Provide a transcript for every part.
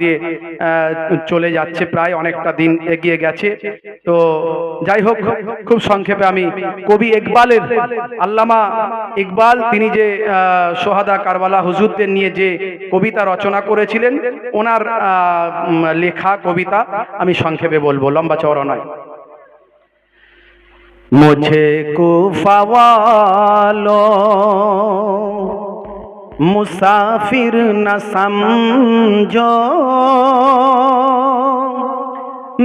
দিয়ে চলে যাচ্ছে প্রায় অনেকটা দিন এগিয়ে গেছে। তো যাই হোক, খুব সংক্ষেপে আমি কবি ইকবালের আল্লামা ইকবাল, তিনি যে সোহাদা কারবালা হুজুরদের নিয়ে যে কবিতা রচনা করেছিলেন, ওনার লেখা কবিতা আমি সংক্ষেপে বলব, লম্বা চওড়া নয়। মুঝে কুফাওয়ালো মুসাফির না সমঝো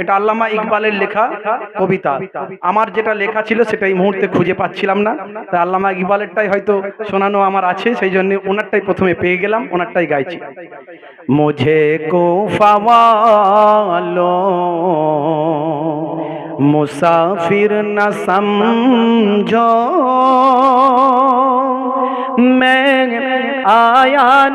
এটা আল্লামা ইকবালের লেখা কবিতা। আমার যেটা লেখা ছিল সেটা এই মুহূর্তে খুঁজে পাচ্ছিলাম না। তাই আল্লামা ইকবালেরটাই হয়তো শোনানো আমার আছে, সেই জন্য ওনারটাই প্রথমে পেয়ে গেলাম, ওনারটাই গাইছি। মুঝে কো ফাওয়ালো মুসাফির না সমঝো। মে আয়া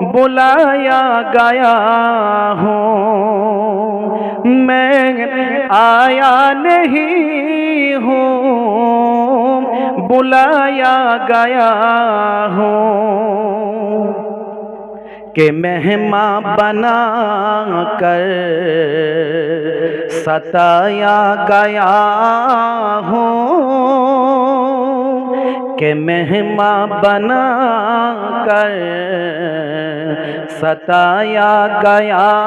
بلایا گیا ہوں۔ میں آیا نہیں ہوں۔ بلایا گیا ہوں۔ کہ مہمہ بنا کر ستایا گیا ہوں۔ کہ مہماں بنا کر ستایا گیا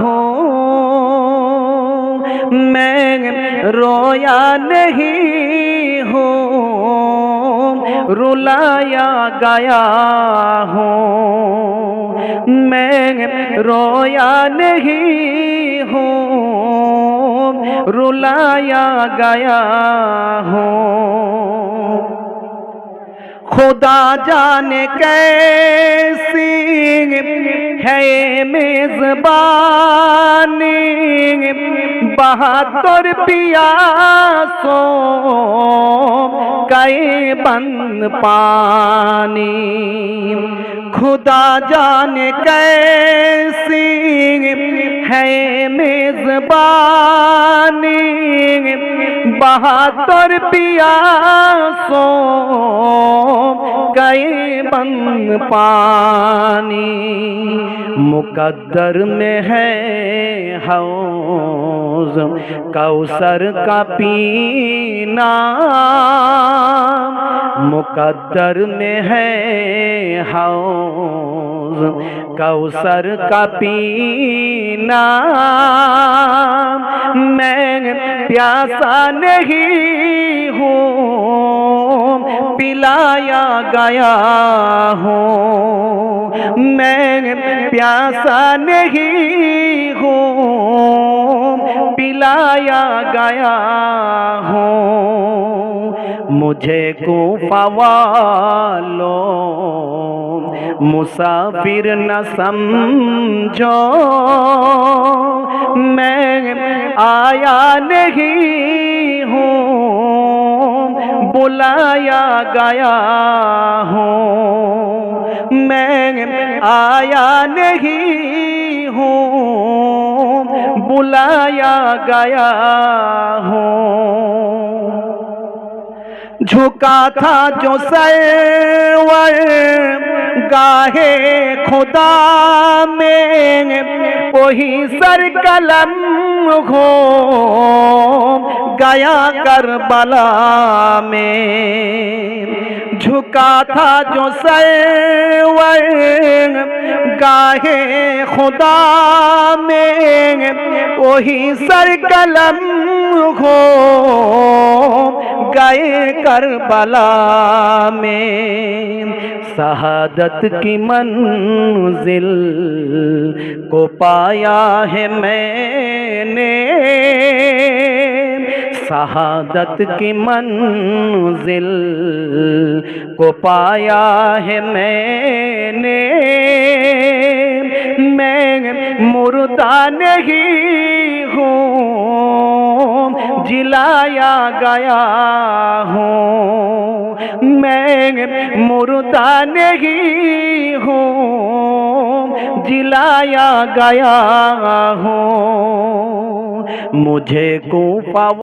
ہوں۔ میں رویا نہیں ہوں۔ رولایا گیا ہوں۔ میں رویا نہیں ہوں۔ رولایا گیا ہوں۔ خدا جانے کیسی ہے میزبان بہتر پیاسوں کئے بند پانی۔ خدا جانے کیسی ہے میزبان بہتر پیاسوں کئے بند پانی۔ مقدر میں ہے حوض کاؤسر کا پینا۔ مقدر میں ہے حوض کاؤسر کا پینا۔ میں پیاسا نہیں ہوں، پلایا گیا ہوں۔ میں پیاسا نہیں ہوں، پلایا گیا ہوں۔ مجھے کوفہ والوں، مسافر نہ سمجھو۔ میں آیا نہیں ہوں، بلایا گیا ہوں۔ آیا نہیں ہوں، بلایا گیا ہوں۔ جھکا تھا جو سرور گاہے خدا میں، وہی سر قلم ہو گیا کربلا میں۔ جھکا تھا جو سرور گاہے خدا میں وہی سر قلم ہو۔ گئے کربلا میں شہادت کی منزل کو پایا ہے میں نے۔ شہادت کی منزل کو پایا ہے میں نے۔ میں مرتا نہیں ہوں، جلایا گیا ہوں۔ میں مرتا نہیں ہوں، جلایا گیا ہوں۔ مجھے کو